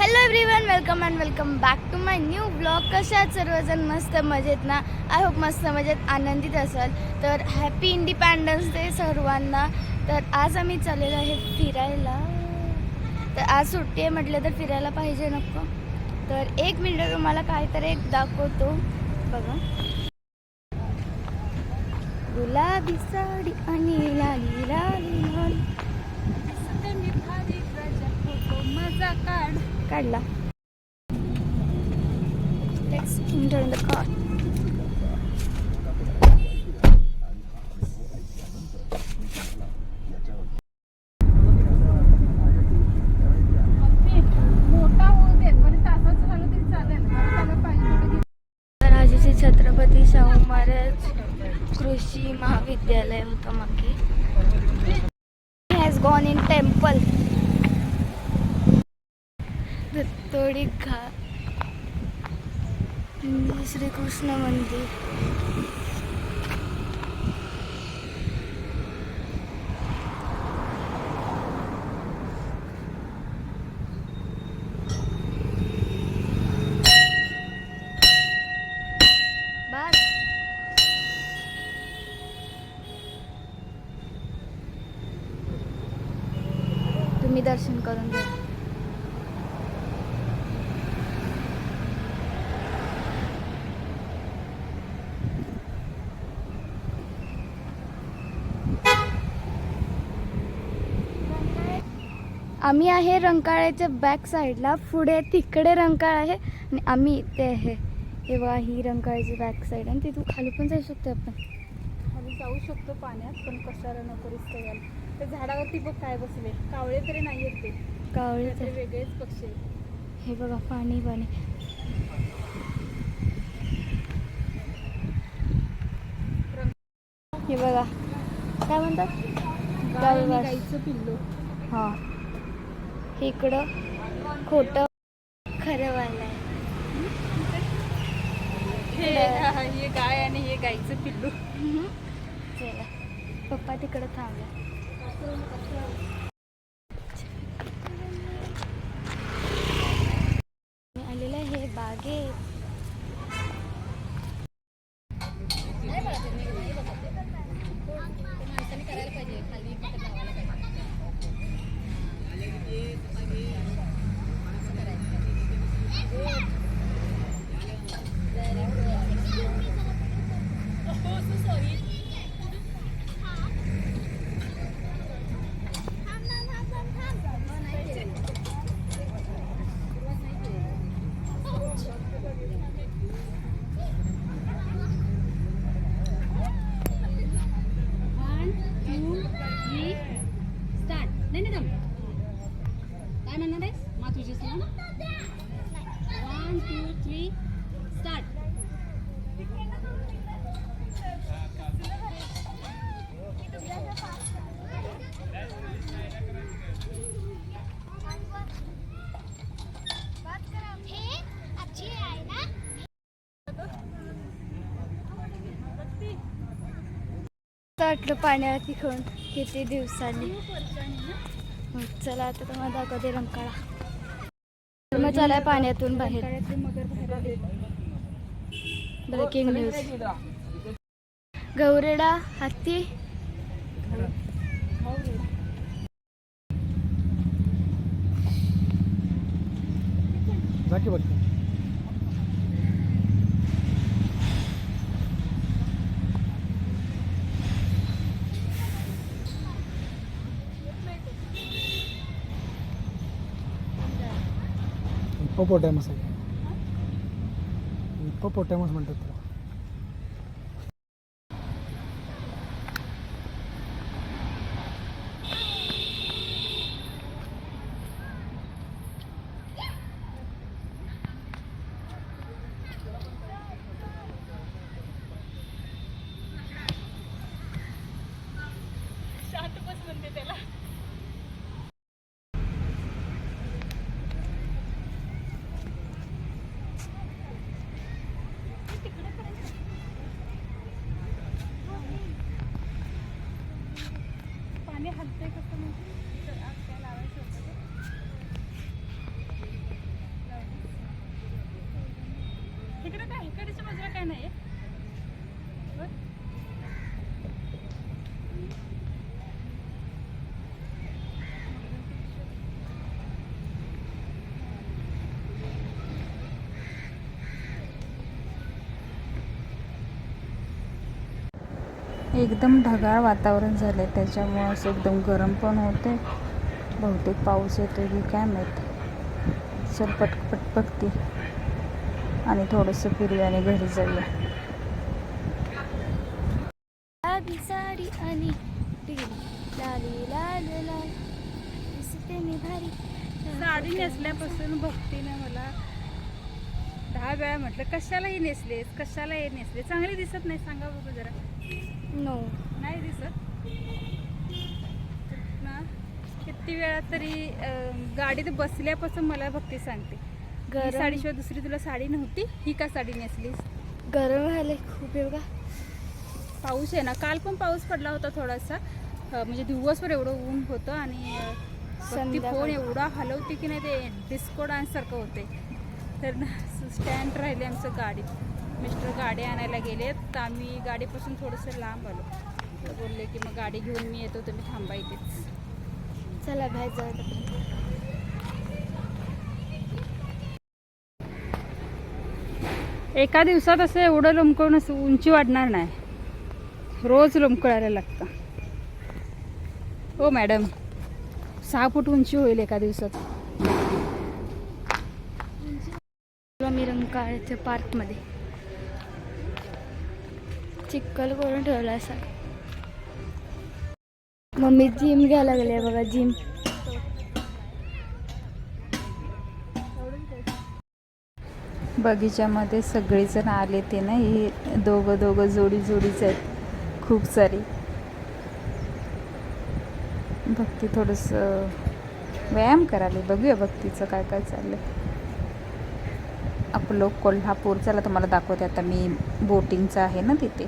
Hello everyone welcome and welcome back to my new blog कशा आहात सर्वजण मस्त मजेत ना? आय होप मस्त मजेत आनंदित असाल. तर हॅपी इंडिपेंडन्स डे सर्वांना. तर आज आम्ही चाललेलो आहे फिरायला. तर आज सुट्टी आहे म्हटलं तर फिरायला पाहिजे नको. तर एक मिनिट तुम्हाला काहीतरी एक दाखवतो. बघा. गुलाबी साडी आणि लाली लाली मजा काढ काढला. मोठा होऊ चालेल छत्रपती शाहू महाराज कृषी महाविद्यालय होतं मग कृष्ण मंदिर तुम्ही दर्शन करून घ्या. आम्ही आहे रंकाळ्याच्या बॅक साईडला पुढे तिकडे रंकाळ आहे आणि आम्ही इथे आहे. हे बघा ही रंकाळ्याची बॅक साईड आणि तिथून खाली पण जाऊ शकतो आपण. खाली जाऊ शकतो पाण्यात पण कशाला नको रिस्क घ्यायला त्या झाडावरती बघ काय बसले. कावळे तरी नाही येत ते. कावळेच ते वेगळेच पक्षी हे बघा पाणी पाणी. हे बघा. काय म्हणतात. गाईचं पिल्लू. हा. इकडं खोटं खरं वाला आहे. हे हे गाय आणि हे गाईचं पिल्लू. चला पप्पा तिकडं थांबला मी आलेलं आहे बागेत वन टू थ्री स्टार्ट नाही नाही थांब. काय म्हणणार आहेस मातुजीच ना वन टू थ्री स्टार्ट वाटलं पाण्यात तिकडून किती दिवसांनी. चला आता तुम्हाला दाखवते रंकाळा. मग चला पाण्यातून बाहेर. Breaking news. गौरेडा हत्ती. जाकी हिप्पोपोटॅमस आहे. हिप्पोपोटॅमस म्हणतात त्याला. म्हणते त्याला कसं म्हणजे तर आज काय लावायचं होतं ते. तिकडच्या बाजूला काय नाही एकदम ढगाळ वातावरण झालं आहे त्याच्यामुळं असं एकदम गरम पण होते बहुतेक पाऊस येतो की काय माहीत. चल पटपट बघते. आणि थोडंसं फिरूया आणि घरी जाऊया. साडी आणि नेसल्यापासून भक्तीने मला. दहा वेळा म्हटलं कशाला ही नेसलेस कशाला हे नेसले चांगली दिसत नाही. सांगा बघू जरा. नो नाही दिसत. ना किती वेळा तरी गाडीत बसल्यापासून मला भक्ती सांगते. ही साडीशिवाय दुसरी तुला साडी नव्हती? ही का साडी नेसलीस? गरम व्हायला खूप बघा पाऊस आहे ना. काल पण पाऊस पडला होता थोडासा. म्हणजे दिवसभर एवढं ऊन होतं आणि फोन. एवढा हलवते की नाही ते डिस्को डान्स सारखं होते. तर ना स्टँड राहिले आमचं गाडीत मिस्टर गाडी आणायला गेले तर आम्ही गाडीपासून थोडंसं लांब आलो. तर बोलले की मग गाडी घेऊन मी येतो तुम्ही थांबा इथेच. चला बाहेर जाऊ एका दिवसात असं एवढं लोंबकळून असं उंची वाढणार नाही. रोज लोंबकळायला लागतं. हो मॅडम. सहा फूट उंची होईल एका दिवसात. मी रंकाळ्याच्या पार्कमध्ये चिक्कल करून ठेवला असा. मम्मी जिम घ्यायला लागले बघा जिम बगीच्यामध्ये सगळेजण आले ते ना हे दोघं दोघं जोडी जोडीच आहेत खूप सारी. भक्ती थोडंसं व्यायाम करायला बघूया भक्तीचं काय काय चाललंय. आपलं कोल्हापूर चला तुम्हाला दाखवते आता मी बोटिंगचं आहे ना तिथे.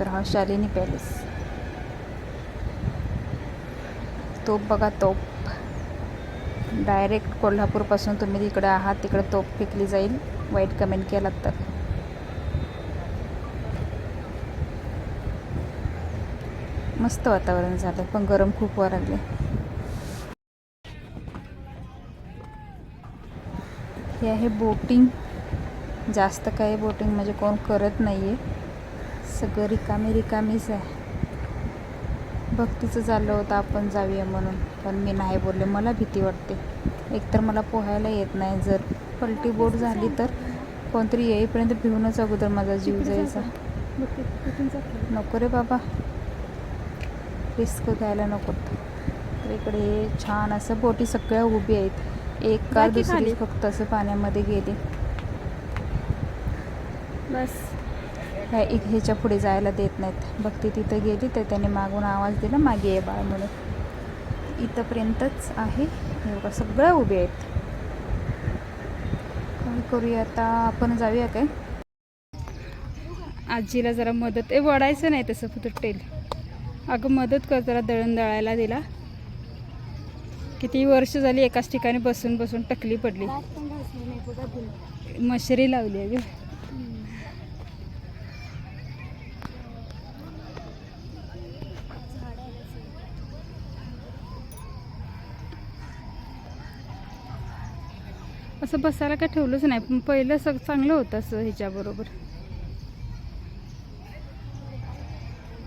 तर हा शालिनी पॅलेस. तोप बघा तोप. डायरेक्ट कोल्हापूरपासून तुम्ही तिकडे आहात तिकडे तोप फेकली जाईल. वाईट कमेंट केलात तर. मस्त वातावरण झालं. पण गरम खूप व्हायला लागले हे आहे बोटिंग? जास्त काही बोटिंग म्हणजे कोण करत नाही आहे सगळं रिकामी रिकामीच आहे. भक्तीचं चाललं होतं आपण जाऊया म्हणून. पण मी नाही बोलले. मला भीती वाटते. एकतर मला पोहायला येत नाही. जर पलटी बोट झाली तर कोणतरी येईपर्यंत भिवूनच अगोदर माझा जीव जायचा. नको रे बाबा. रिस्क घ्यायला नको. तर इकडे छान असं बोटी सगळ्या उभी आहेत. एक का बाकी दुसरी. फक्त असं पाण्यामध्ये गेली. बस. ह्या एक ह्याच्या पुढे जायला देत नाहीत. भक्ती तिथं गेली तर त्याने मागून आवाज दिला मागे ये बाळ म्हणून. इथंपर्यंतच आहे. हे बघा सगळ्या उभे आहेत. काय करूया आता? आपण जाऊया काय? आजीला जरा मदत ए वडायचं नाही तसं तुटेल अगं मदत कर जरा दळण दळायला दिला. किती वर्ष झाली एकाच ठिकाणी बसून बसून टकली पडली. मशरी लावली आहे. असं बसायला काय ठेवलंच नाही पण पहिलं सग चांगलं होतं असं ह्याच्याबरोबर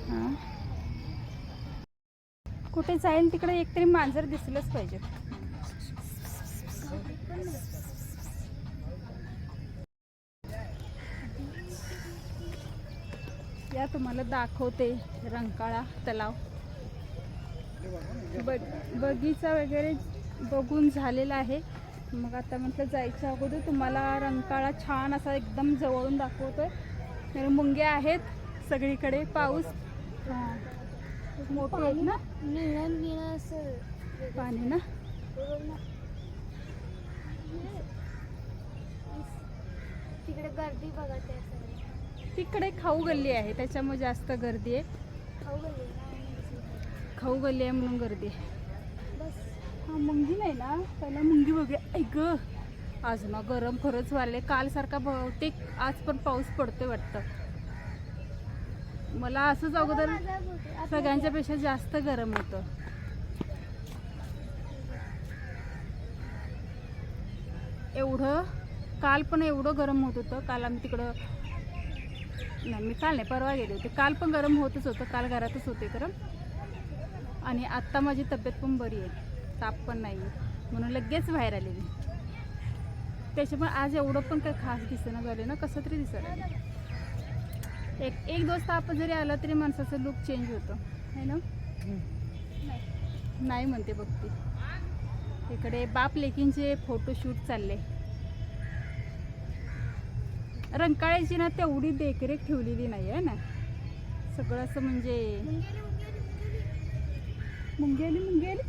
हां. कुठे जाईल तिकडे एकतरी मांजर दिसलंच पाहिजे. या तुम्हाला दाखवते रंकाळा तलाव. बग बगीचा वगैरे बघून झालेला आहे. मग आता म्हटलं जायच्या अगोदर तुम्हाला रंकाळा छान असा एकदम जवळून दाखवतोय. तर मुंग्या आहेत सगळीकडे पाऊस. हां. खूप मोठे आहेत ना? निळं निळं असं. पाणी ना? तिकडे गर्दी बघा त्या तिकडे खाऊ गल्ली आहे त्याच्यामुळे जास्त गर्दी आहे. खाऊ गेले ना? आणि दुसरीकडे. खाऊ गल्ली आहे म्हणून गर्दी आहे. बस. हा मुंगी नाही ना? पहिला मुंगी बघूया. ऐक आज ना गरम खरंच व्हायला कालसारखा बहुतेक आज पण पाऊस पडतोय वाटतं. मला असंच अगोदर सगळ्यांच्या पेक्षा जास्त गरम होतं. एवढं काल पण एवढं गरम होत होतं. काल आम्ही तिकडं नाही मी काल नाही परवा गेले होते. काल पण गरम होतच होतं. काल घरातच होते गरम. आणि आत्ता माझी तब्येत पण बरी आहे. ताप पण नाही आहे म्हणून लगेच बाहेर आलेली. त्याच्यामुळे आज एवढं पण काही खास दिसेना झाले ना कसं तरी दिसायला एक एक दोस्त ताप जरी आला तरी माणसाचं लुक चेंज होतं. है ना? नाही म्हणते बघते इकडे बाप लेकींचे फोटोशूट चालले. रंकाळ्याची ना तेवढी देखरेख ठेवलेली नाही आहे ना? सगळं असं म्हणजे मुंगेली मुंगेली.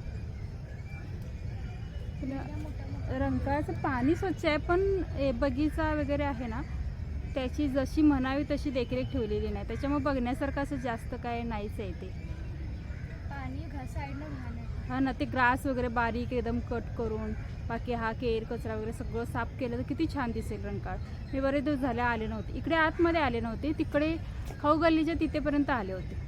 रंकाळाचं पाणी स्वच्छ आहे पण ए, बगीचा वगैरे आहे ना त्याची जशी म्हणावी तशी देखरेख ठेवलेली नाही. त्याच्यामुळे बघण्यासारखं असं जास्त काय नाहीच आहे ते. पाणी घा साईडनं घाण आहे. हा ना ते ग्रास वगैरे बारीक एकदम कट करून बाकी हा केर कचरा वगैरे सगळं साफ केलं तर किती छान दिसेल रंकाळ. मी बरेच दिवस झाले आले नव्हते. इकडे आतमध्ये आले नव्हते तिकडे खाऊ गल्लीच्या तिथेपर्यंत आले होते.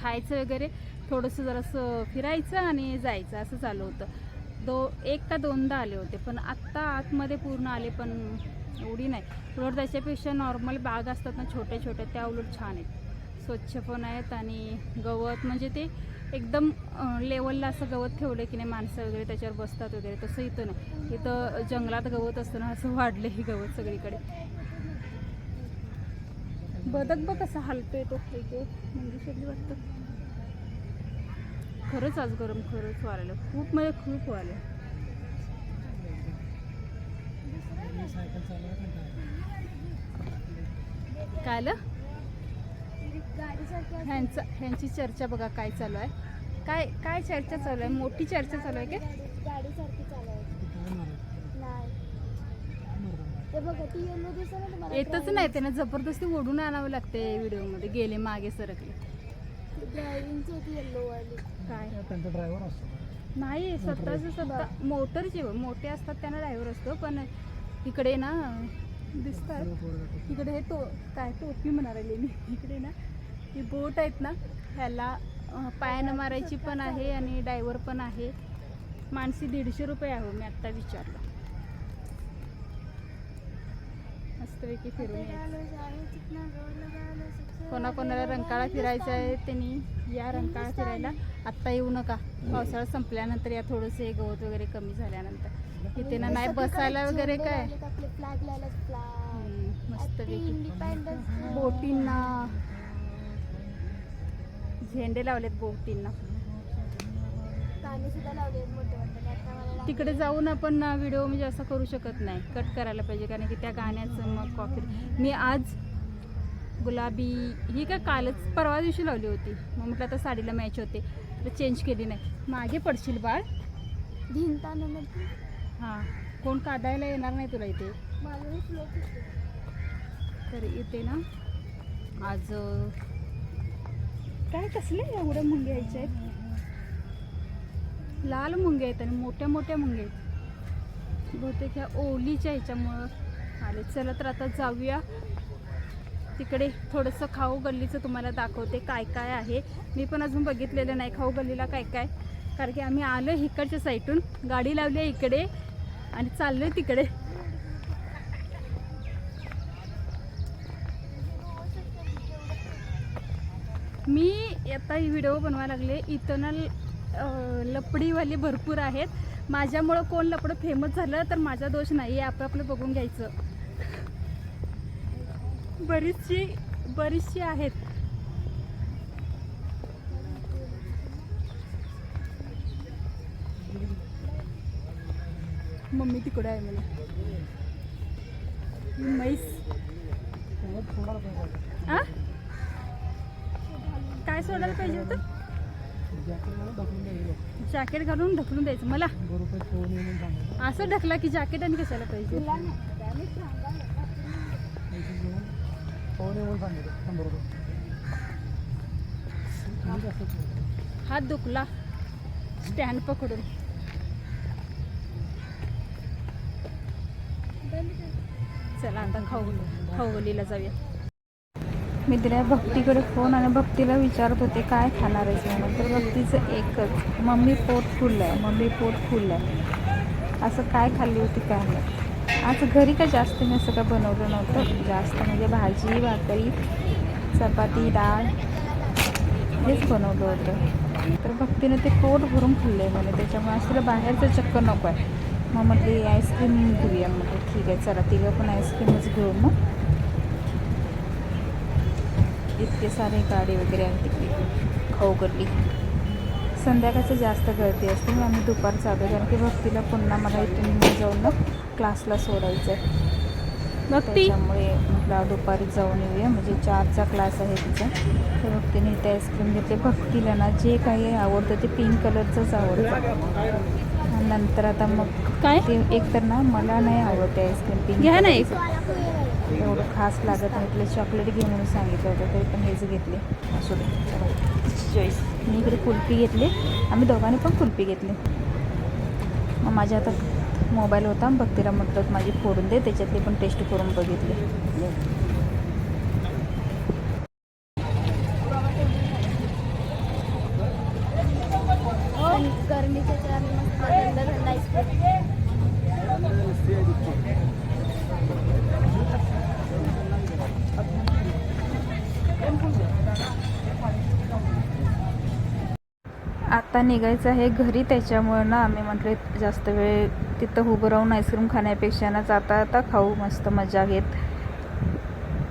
खायचं वगैरे थोडंसं जरासं फिरायचं आणि जायचं असं चालू होतं. दो एक का दोनदा आले होते पण आत्ता आतमध्ये पूर्ण आले पण एवढी नाही. उलट त्याच्यापेक्षा नॉर्मल बाग असतात ना छोट्या छोट्या त्या उलट छान आहेत. स्वच्छ पण आहेत आणि गवत म्हणजे ते एकदम लेवलला असं गवत ठेवलं की नाही माणसं वगैरे त्याच्यावर बसतात वगैरे तसं इथं नाही. इथं जंगलात गवत असतं ना असं वाढलं हे गवत सगळीकडे. बदक बघ कसा हलतोय तो. इथे मंगेशरली वाटतं. खरंच आज गरम खरंच वाढलं खूप म्हणजे खूप वाढलं काय आलं. ह्यांचं ह्यांची चर्चा बघा काय चालू आहे. काय काय चर्चा चालू आहे? मोठी चर्चा चालू आहे का? येतच नाही त्यांना जबरदस्ती ओढून आणावं लागते व्हिडिओमध्ये. गेले मागे सरकले. नाही स्वतःच स्वतः मोटरचे मोठे असतात त्यांना ड्रायव्हर असतो पण इकडे ना दिसतात. इकडे हे तो काय टोपी म्हणा राहिली मी. इकडे ना ही बोट आहेत ना ह्याला पायानं मारायची पण आहे आणि डायवर पण आहे. माणसी दीडशे रुपये आहे हो, मी आत्ता विचारलं. मस्तपैकी फिरून कोणाकोणाला रंकाळा फिरायचा आहे त्यांनी या रंकाळा फिरायला. आत्ता येऊ नका. पावसाळा संपल्यानंतर या थोडंसं गवत वगैरे कमी झाल्यानंतर. इथे ना नाही बसायला वगैरे काय? मस्तपैकी बोटींना. झेंडे लावलेत बोटींना. सुद्धा लावले मोठे. तिकडे जाऊन आपण व्हिडिओ म्हणजे असं करू शकत नाही. कट करायला पाहिजे कारण की त्या गाण्याचं मग कॉपी मी आज गुलाबी ही काय कालच परवा दिवशी लावली होती. मग म्हटलं आता साडीला मॅच होते. तर चेंज केली नाही. मागे पडशील बाळ. नदी हां. कोण काढायला येणार नाही तुला इथे. तर इथे ना आज काय कसले एवढ्या मुंगे यायचे आहेत लाल मुंगे आहेत आणि मोठ्या मोठ्या मुंगे आहेत. बहुतेक ह्या ओलीच्या ह्याच्यामुळं आले. चला तर आता जाऊया. तिकडे थोडंसं खाऊ गल्लीचं तुम्हाला दाखवते काय काय आहे. मी पण अजून बघितलेलं नाही खाऊ गल्लीला काय काय. कारण की आम्ही आलो इकडच्या साईडून. गाडी लावली आहे इकडे आणि चाललो आहे तिकडे. मी आता व्हिडिओ बनवायला लागले. इथनल लपडीवाले भरपूर आहेत. माझ्यामुळं कोण लपडं फेमस झालं तर माझा दोष नाही. आहे आपापलं बघून घ्यायचं. बरीचशी बरीचशी आहेत. मम्मी तिकडे आहे मला म्हैस. काय सोडायला पाहिजे होतं? जॅकेट घालून ढकलून द्यायचं मला? असं ढकला की जॅकेट आणि कशाला पाहिजे. हात दुखला. स्टँड पकडून. चला आता खाऊ खाऊ गलीला जाऊया. मी तिला भक्तीकडे फोन आणि भक्तीला विचारत होते काय खाणार आहे म्हणून. तर भक्तीचं एकच मम्मी पोट फुल आहे मम्मी पोट फुल आहे असं काय खाल्ली होती काय नाही आज घरी काय जास्त मी असं काय बनवलं नव्हतं? जास्त म्हणजे भाजी भाकरी चपाती डाळ हेच बनवलं होतं. तर भक्तीनं ते पोट भरून खाल्लं आहे म्हणे. त्याच्यामुळे आज तिला बाहेरचं चक्कर नको आहे. मग म्हटली आईस्क्रीम घेऊया. म्हटलं ठीक आहे चला तिला पण आईस्क्रीमच घेऊ मग. इतके सारे गाडी वगैरे आहे तिकडे खाऊ गल्ली संध्याकाळचं जास्त गर्दी असते मग आम्ही दुपारचं आलो कारण की भक्तीला पुन्हा मला इथून जाऊन ना क्लासला सोडायचं आहे भक्ती? त्याच्यामुळे म्हटलं दुपारी जाऊन येऊया. म्हणजे चारचा क्लास आहे तिचा. तर भक्तीने इथे आईस्क्रीम घेतले. भक्तीला ना जे काही आवडतं ते पिंक कलरचंच आवडतं. आणि नंतर आता मग काय? ते एक तर ना मला नाही आवडते आईस्क्रीम पिंक घ्या ना एक. एवढं खास लागत नाही. तुला चॉकलेट घे म्हणून सांगितलं होतं तरी पण हेच घेतले. असू दे. चॉईस मी इकडे कुल्फी घेतली. आम्ही दोघांनी पण कुल्फी घेतली. मग माझ्या आता मोबाईल होता. भक्तीला म्हटलं माझी फोडून दे. त्याच्यातली पण टेस्ट करून बघितली आणि गरमीच्या चार मस्त थंड थंड आईस्क्रीम आता निघायचं आहे घरी त्याच्यामुळं ना आम्ही म्हटले जास्त वेळ तिथं उभं राहून आईस्क्रीम खाण्यापेक्षा ना जाता आता खाऊ मस्त मजा घेत.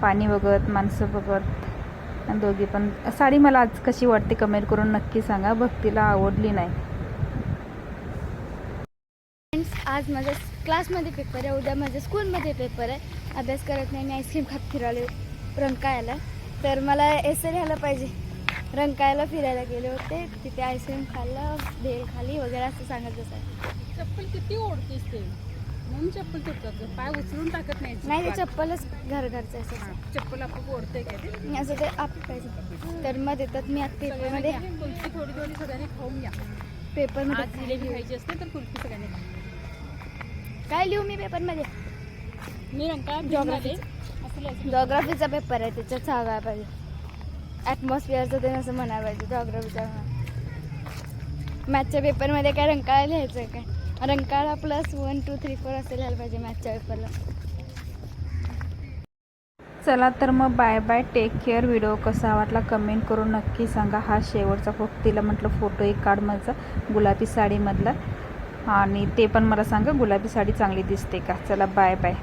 पाणी बघत माणसं बघत. आणि दोघी पण. साडी मला आज कशी वाटते कमेंट करून नक्की सांगा. भक्तीला आवडली नाही. फ्रेंड्स आज माझ्या क्लासमध्ये पेपर आहे. उद्या माझ्या स्कूलमध्ये पेपर आहे. अभ्यास करत नाही. मी आईस्क्रीम खात फिराले रंकाळ्याला. तर मला एसं लिहायला पाहिजे. रंकाळ्याला फिरायला गेले होते. तिथे आईस्क्रीम खाल्लं भेळ खाली वगैरे असं सांगत बसाय चप्पल किती ओढतेस ते? म्हणून चप्पल तुटतात पाय उचलून टाकत नाही नाही ते चप्पलच घर घरचं आहे असं चप्पल आपण ओढते काय ते? असं ते आप पाहिजे तर मग देतात मी आता पेपरमध्ये कुल्फी थोडी थोडी सगळ्यांनी खाऊन घ्या. आज पेपरमध्ये जिलेबी खायची असते तर कुल्फी सगळ्यांनी खा. काय लिहू मी पेपरमध्ये? मी रंकाळा Geography. असं लिहायचं. जॉग्राफीचा पेपर आहे त्याच्यात सांगायला पाहिजे. ॲटमॉस्फिअरचं ते असं म्हणायला पाहिजे जॉग्राफीचा मॅथच्या पेपरमध्ये काय रंकाळा लिहायचं आहे काय? Rankala plus one two three four असं लिहायला पाहिजे मॅथच्या पेपरला चला तर मग bye bye take care video कसा वाटला कमेंट करून नक्की सांगा. हा शेवटचा फोटो तिला म्हटलं फोटो एक काढ माझा गुलाबी साडीमधला. आणि ते पण मला सांगा गुलाबी साडी चांगली दिसते का? चला बाय बाय